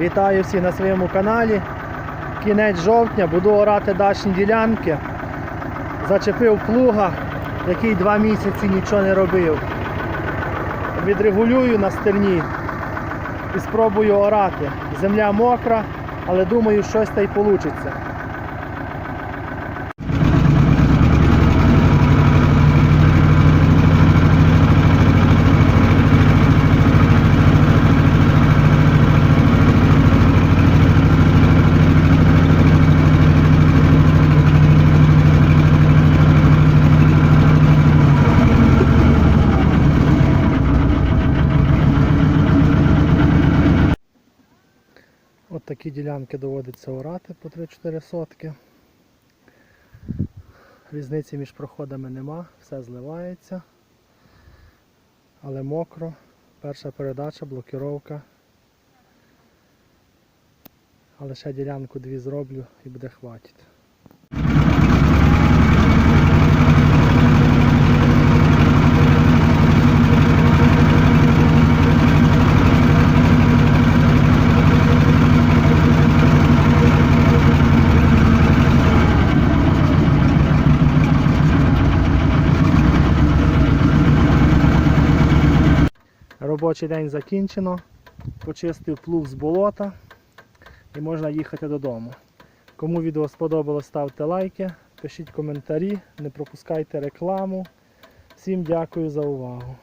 Вітаю всіх на своєму каналі. Кінець жовтня буду орати дачні ділянки. Зачепив плуга, який два місяці нічого не робив. Відрегулюю на стерні і спробую орати. Земля мокра, але думаю, щось та й вийде. От такі ділянки доводиться орати по 3-4 сотки. Різниці між проходами нема, все зливається. Але мокро. Перша передача, блокіровка. Але ще ділянку дві зроблю і буде хватить. Робочий день закінчено. Почистив плуг з болота і можна їхати додому. Кому відео сподобалось, ставте лайки, пишіть коментарі, не пропускайте рекламу. Всім дякую за увагу.